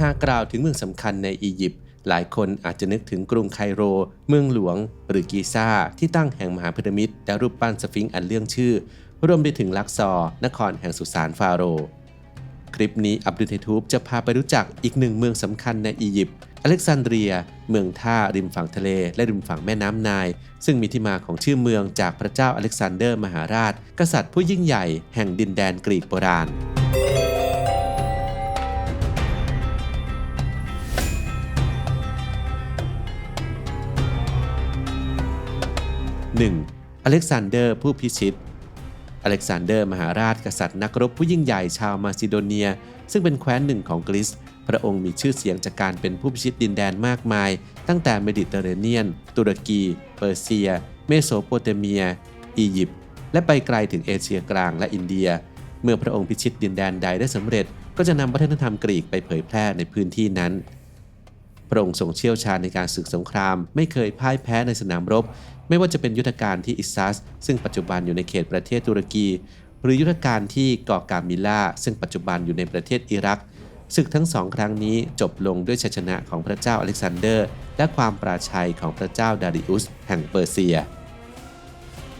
หากกล่าวถึงเมืองสำคัญในอียิปต์หลายคนอาจจะนึกถึงกรุงไคโร เมืองหลวง หรือกีซาที่ตั้งแห่งมหาพีระมิดและรูปปั้นสฟิงค์อันเลื่องชื่อ รวมไปถึงลักซอร์นครแห่งสุสานฟาโร คลิปนี้อับดุลเททูบจะพาไปรู้จักอีกหนึ่งเมืองสำคัญในอียิปต์อเล็กซานเดรีย เมืองท่าริมฝั่งทะเล และริมฝั่งแม่น้ำนาย ซึ่งมีที่มาของชื่อเมืองจากพระเจ้าอเล็กซานเดอร์มหาราช กษัตริย์ผู้ยิ่งใหญ่แห่งดินแดนกรีกโบราณ 1. อเล็กซานเดอร์ผู้พิชิต อเล็กซานเดอร์มหาราชกษัตริย์นักรบผู้ยิ่งใหญ่ชาวมาซิโดเนีย ซึ่งเป็นแคว้นหนึ่งของกรีซ พระองค์มีชื่อเสียงจากการเป็นผู้พิชิตดินแดนมากมาย ตั้งแต่เมดิเตอร์เรเนียน ตุรกี เปอร์เซีย เมโสโปเตเมีย อียิปต์ และไปไกลถึงเอเชียกลางและอินเดีย เมื่อพระองค์พิชิตดินแดนใดได้สำเร็จ ก็จะนำวัฒนธรรมกรีกไปเผยแพร่ในพื้นที่นั้น พระองค์ทรงเชี่ยวชาญในการศึกสงคราม ไม่เคยพ่ายแพ้ในสนามรบ ไม่ว่าจะเป็นยุทธการที่อิซัส ซึ่งปัจจุบันอยู่ในเขตประเทศตุรกี หรือยุทธการที่เกาะกามิล่า ซึ่งปัจจุบันอยู่ในประเทศอิรักศึกทั้งสองครั้งนี้จบลงด้วยชัยชนะของพระเจ้าอเล็กซานเดอร์ และความปราชัยของพระเจ้าดาริอุส แห่งเปอร์เซีย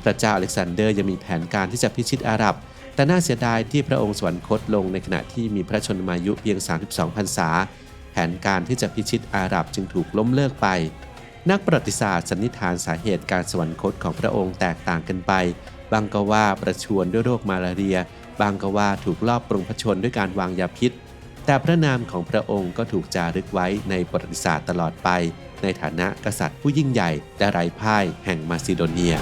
พระเจ้าอเล็กซานเดอร์ยังมีแผนการที่จะพิชิตอาหรับ แต่น่าเสียดายที่พระองค์สวรรคตลงในขณะที่มีพระชนมายุเพียง 32พรรษา แผนการที่จะพิชิตอาหรับจึงถูกล้มเลิกไป นักประวัติศาสตร์สันนิษฐานสาเหตุการสวรรคตของพระองค์แตกต่างกันไป บางก็ว่าประชวรด้วยโรคมาลาเรีย บางก็ว่าถูกลอบปรุงพชนด้วยการวางยาพิษ แต่พระนามของพระองค์ก็ถูกจารึกไว้ในประวัติศาสตร์ตลอดไป ในฐานะกษัตริย์ผู้ยิ่งใหญ่และไร้พ่ายแห่งมาซิโดเนีย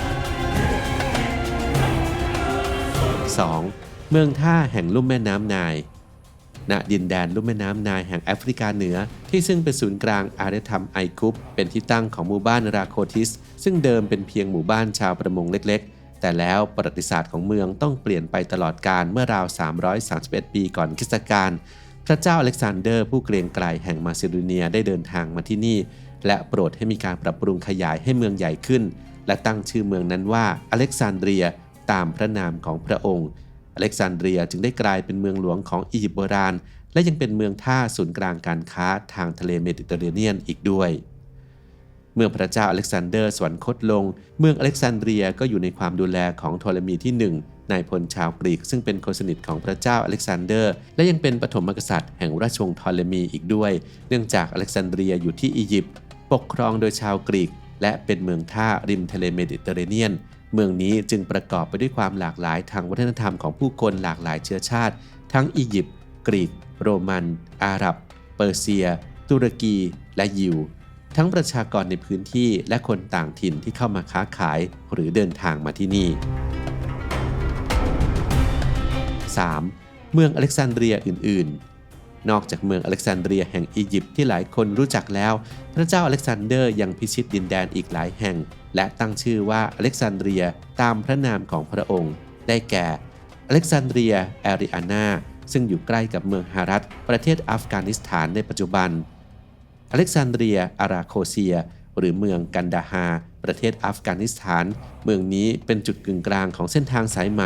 2. เมืองท่าแห่งลุ่มแม่น้ำนาย ณดินแดนลุ่มแม่น้ำนายแห่งแอฟริกาเหนือ ที่ซึ่งเป็นศูนย์กลางอารยธรรมไอคุปเป็นที่ตั้งของหมู่บ้านราโคทิส ซึ่งเดิมเป็นเพียงหมู่บ้านชาวประมงเล็ก ๆ แต่แล้วประวัติศาสตร์ของเมืองต้องเปลี่ยนไปตลอดการเมื่อราว 331 ปีก่อนคริสตกาลพระเจ้าอเล็กซานเดอร์ผู้เกรียงไกรแห่งมาซิโดเนียได้เดินทางมาที่นี่ และโปรดให้มีการปรับปรุงขยายให้เมืองใหญ่ขึ้น และตั้งชื่อเมืองนั้นว่าอเล็กซานเดรียตามพระนามของพระองค์ อเล็กซานเดรียจึงได้กลายเป็นเมืองหลวงของอียิปต์โบราณ และยังเป็นเมืองท่าศูนย์กลางการค้าทางทะเลเมดิเตอร์เรเนียนอีกด้วย เมื่อพระเจ้าอเล็กซานเดอร์สวรรคตลง เมืองอเล็กซานเดรียก็อยู่ในความดูแลของโทเลมีที่ 1 นายพลชาวกรีก ซึ่งเป็นคนสนิทของพระเจ้าอเล็กซานเดอร์ และยังเป็นปฐมกษัตริย์แห่งราชวงศ์โทเลมีอีกด้วย เนื่องจากอเล็กซานเดรียอยู่ที่อียิปต์ปกครองโดยชาวกรีก และเป็นเมืองท่าริมทะเลเมดิเตอร์เรเนียน เมืองนี้จึงประกอบไปด้วยความหลากหลายทางวัฒนธรรมของผู้คนหลากหลายเชื้อชาติ ทั้งอียิปต์กรีก โรมัน อาหรับ เปอร์เซีย ตุรกี และยิว ทั้งประชากรในพื้นที่และคนต่างถิ่นที่เข้ามาค้าขายหรือเดินทางมาที่นี่ 3. เมืองอเล็กซานเดรียอื่น ๆ นอกจากเมืองอเล็กซานเดรียแห่งอียิปต์ที่หลายคนรู้จักแล้ว พระเจ้าอเล็กซานเดอร์ยังพิชิตดินแดนอีกหลายแห่งและตั้งชื่อว่าอเล็กซานเดรียตามพระนามของพระองค์ ได้แก่อเล็กซานเดรียแอริอานาซึ่งอยู่ใกล้กับเมืองฮารัตประเทศอัฟกานิสถานในปัจจุบัน อเล็กซานเดรียอาราโคเซีย หรือเมืองกันดาฮาประเทศอัฟกานิสถาน เมืองนี้เป็นจุดกึ่งกลางของเส้นทางสายไหม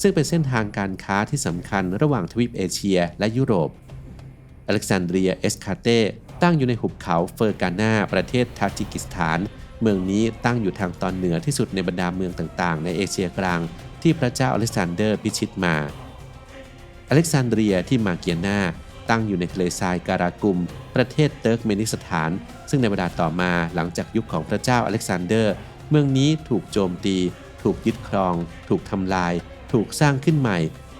ซึ่งเป็นเส้นทางการค้าที่สำคัญระหว่างทวีปเอเชียและยุโรป อเล็กซานเดรียเอสคาเตตั้งอยู่ในหุบเขาเฟอร์กานาประเทศทาจิกิสถาน เมืองนี้ตั้งอยู่ทางตอนเหนือที่สุดในบรรดาเมืองต่างๆ ในเอเชียกลางที่พระเจ้าอเล็กซานเดอร์พิชิตมา อเล็กซานเดรียที่มาเกียนาตั้งอยู่ในทะเลทรายการากุม ประเทศเติร์กเมนิสถาน ซึ่งในเวลาต่อมาหลังจากยุคของพระเจ้าอเล็กซานเดอร์ เมืองนี้ถูกโจมตี ถูกยึดครอง ถูกทำลาย ถูกสร้างขึ้นใหม่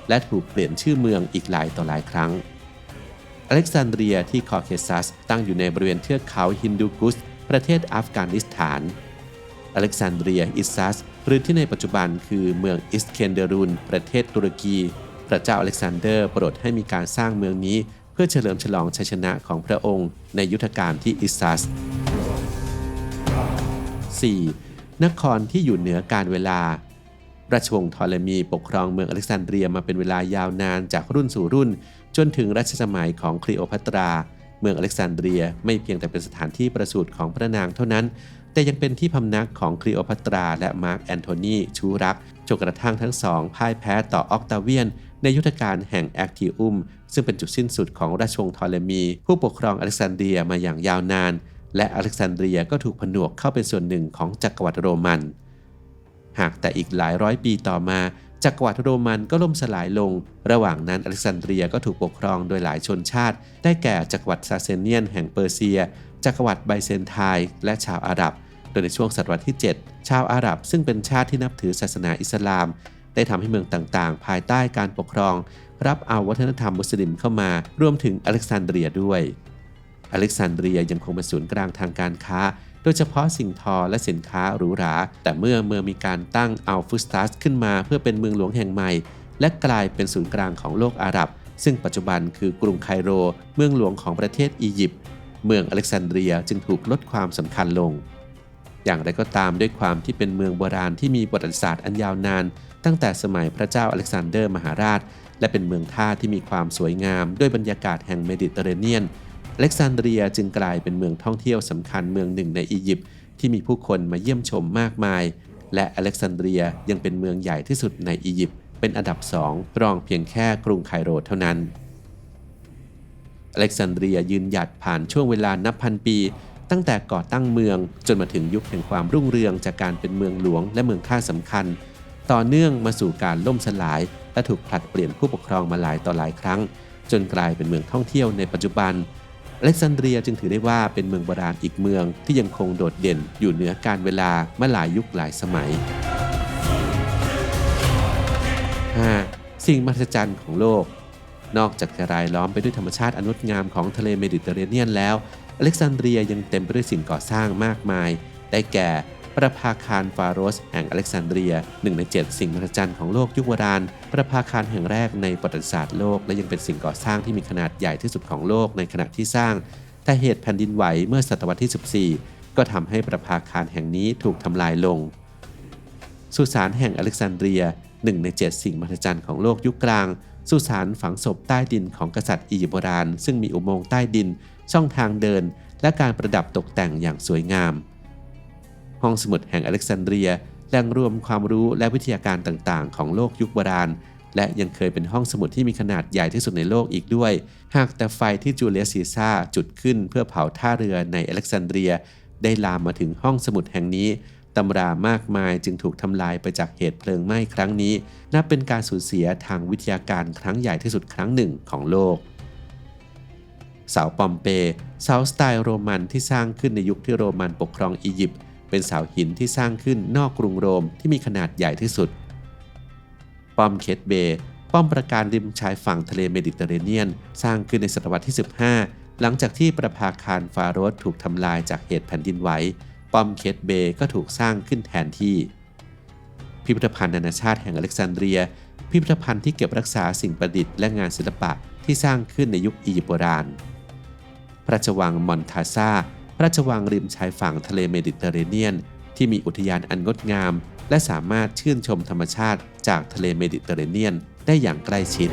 และถูกเปลี่ยนชื่อเมืองอีกหลายต่อหลายครั้ง อเล็กซานเดรียที่คอเคซัสตั้งอยู่ในบริเวณเทือกเขาฮินดูกุส ประเทศอัฟกานิสถาน อเล็กซานเดรีย อิสซัส หรือที่ในปัจจุบันคือเมืองอิสเคนเดรุน ประเทศตุรกี พระเจ้าอเล็กซานเดอร์โปรดให้มีการสร้างเมืองนี้ เพื่อเฉลิมฉลองชัยชนะของพระองค์ในยุทธการที่อิสซัส 4. นครที่อยู่เหนือการเวลา ราชวงศ์ทอเลมีปกครองเมืองอเล็กซานเดรียมาเป็นเวลายาวนานจากรุ่นสู่รุ่น จนถึงรัชสมัยของคลีโอพัตรา เมืองอเล็กซานเดรียไม่เพียงแต่เป็นสถานที่ประสูติของพระนางเท่านั้น แต่ยังเป็นที่พำนักของคลีโอพัตราและมาร์กแอนโทนีชูรักจนกระทั่งทั้งสองพ่ายแพ้ต่อออกตาเวียน ในยุทธการแห่งแอคทีอุม ซึ่งเป็นจุดสิ้นสุดของราชวงศ์ทอเลมี ผู้ปกครองอเล็กซานเดรียมาอย่างยาวนาน และอเล็กซานเดรียก็ถูกผนวกเข้าเป็นส่วนหนึ่งของจักรวรรดิโรมัน หากแต่อีกหลายร้อยปีต่อมา จักรวรรดิโรมันก็ล่มสลายลง ระหว่างนั้นอเล็กซานเดรียก็ถูกปกครองโดยหลายชนชาติ ได้แก่จักรวรรดิซาเซเนียนแห่งเปอร์เซีย จักรวรรดิไบเซนไทน์และชาวอาหรับ โดยในช่วงศตวรรษที่ 7 ชาวอาหรับซึ่งเป็นชาติที่นับถือศาสนาอิสลาม ได้ทำให้เมืองต่างๆ ภายใต้การปกครอง รับเอาวัฒนธรรมมุสลิมเข้ามา รวมถึงอเล็กซานเดรียด้วย อเล็กซานเดรียยังคงเป็นศูนย์กลางทางการค้า ดยเฉพาะสิ่งทอและสินค้าหรูหรา แต่เมื่อเมืองมีการตั้งอัลฟุสตัสขึ้นมาเพื่อเป็นเมืองหลวงแห่งใหม่ และกลายเป็นศูนย์กลางของโลกอาหรับ ซึ่งปัจจุบันคือกรุงไคโร เมืองหลวงของประเทศอียิปต์ เมืองอเล็กซานเดรียจึงถูกลดความสำคัญลง อย่างไรก็ตามด้วยความที่เป็นเมืองโบราณที่มีประวัติศาสตร์อันยาวนาน ตั้งแต่สมัยพระเจ้าอเล็กซานเดอร์มหาราช และเป็นเมืองท่าที่มีความสวยงาม ด้วยบรรยากาศแห่งเมดิเตอร์เรเนียน เล็กซานเดรียจึงกลายเป็นเมืองท่องเที่ยวสำคัญเมืองหนึ่งในอียิปต์ที่มีผู้คนมาเยี่ยมชมมากมาย และอเล็กซานเดรียยังเป็นเมืองใหญ่ที่สุดในอียิปต์เป็นอันดับสองรองเพียงแค่กรุงไคโรเท่านั้น อเล็กซานเดรียยืนหยัดผ่านช่วงเวลานับพันปี ตั้งแต่ก่อตั้งเมืองจนมาถึงยุคแห่งความรุ่งเรืองจากการเป็นเมืองหลวงและเมืองท่าสำคัญ ต่อเนื่องมาสู่การล่มสลาย และถูกผลัดเปลี่ยนผู้ปกครองมาหลายต่อหลายครั้ง จนกลายเป็นเมืองท่องเที่ยวในปัจจุบัน อเล็กซานเดรียจึงถือได้ว่าเป็นเมืองโบราณอีกเมืองที่ยังคงโดดเด่นอยู่เหนือการเวลามาหลายยุคหลายสมัย 5. สิ่งมหัศจรรย์ของโลก นอกจากจะรายล้อมไปด้วยธรรมชาติอนงดงามของทะเลเมดิเตอร์เรเนียนแล้ว อเล็กซานเดรียยังเต็มไปด้วยสิ่งก่อสร้างมากมาย ได้แก่ ประภาคารฟาโรสแห่งอเล็กซานเดรียหนึ่งใน7สิ่งมหัศจรรย์ของโลกยุคโบราณ ประภาคารแห่งแรกในประวัติศาสตร์โลก และยังเป็นสิ่งก่อสร้างที่มีขนาดใหญ่ที่สุดของโลกในขณะที่สร้าง แต่เหตุแผ่นดินไหวเมื่อศตวรรษที่ 14 ก็ทำให้ประภาคารแห่งนี้ถูกทำลายลง สุสานแห่งอเล็กซานเดรียหนึ่งใน7สิ่งมหัศจรรย์ของโลกยุคกลางสุสานฝังศพใต้ดินของกษัตริย์อียิปต์โบราณ ซึ่งมีอุโมงค์ใต้ดิน ช่องทางเดิน และการประดับตกแต่งอย่างสวยงาม ห้องสมุดแห่งอเล็กซานเดรียแหล่งรวมความรู้และวิทยาการต่างๆ ของโลกยุคโบราณ และยังเคยเป็นห้องสมุดที่มีขนาดใหญ่ที่สุดในโลกอีกด้วย หากแต่ไฟที่จูเลียสซีซ่าจุดขึ้นเพื่อเผาท่าเรือในอเล็กซานเดรีย ได้ลามมาถึงห้องสมุดแห่งนี้ตำรามากมายจึงถูกทำลายไปจากเหตุเพลิงไหม้ครั้งนี้ นับเป็นการสูญเสียทางวิทยาการครั้งใหญ่ที่สุดครั้งหนึ่งของโลกเสาปอมเปเสาสไตล์โรมันที่สร้างขึ้นในยุคที่โรมันปกครองอียิปต์ เป็นเสาหินที่สร้างขึ้นนอกกรุงโรมที่มีขนาดใหญ่ที่สุด ป้อมเคทเบย์ป้อมประการริมชายฝั่งทะเลเมดิเตอร์เรเนียน สร้างขึ้นในศตวรรษที่ 15 หลังจากที่ประภาคารฟาโรสถูกทำลายจากเหตุแผ่นดินไหวป้อมเคทเบย์ก็ถูกสร้างขึ้นแทนที่ พิพิธภัณฑ์นานาชาติแห่งอเล็กซานเดรีย พิพิธภัณฑ์ที่เก็บรักษาสิ่งประดิษฐ์และงานศิลปะที่สร้างขึ้นในยุคอียิปต์โบราณ พระราชวังมอนทาซา ราชวังริมชายฝั่งทะเลเมดิเตอร์เรเนียน ที่มีอุทยานอันงดงาม และสามารถชื่นชมธรรมชาติจากทะเลเมดิเตอร์เรเนียนได้อย่างใกล้ชิด